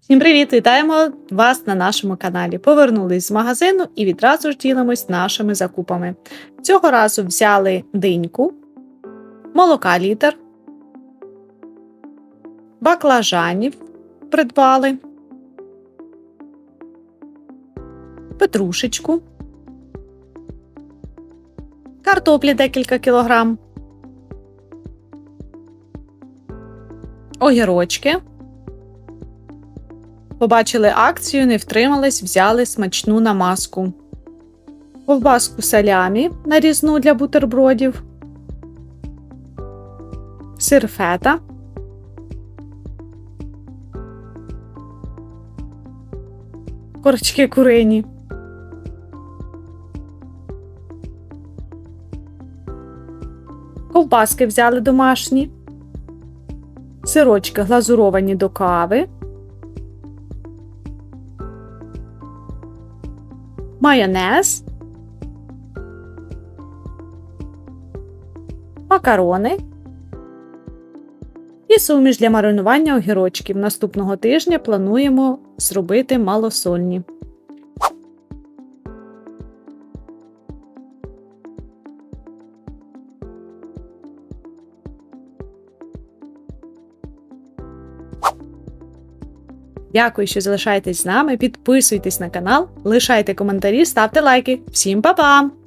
Всім привіт! Вітаємо вас на нашому каналі. Повернулись з магазину і відразу ж ділимось нашими закупами. Цього разу взяли диньку, молока літр, баклажанів придбали, петрушечку, картоплі декілька кілограм, огірочки. Побачили акцію, не втримались, взяли смачну намазку. Ковбаску салямі нарізну для бутербродів. Сир фета. Корочки курині. Ковбаски взяли домашні. Сирочки глазуровані до кави. Майонез, макарони і суміш для маринування огірочків. Наступного тижня плануємо зробити малосольні. Дякую, що залишаєтесь з нами. Підписуйтесь на канал, лишайте коментарі, ставте лайки. Всім па-па!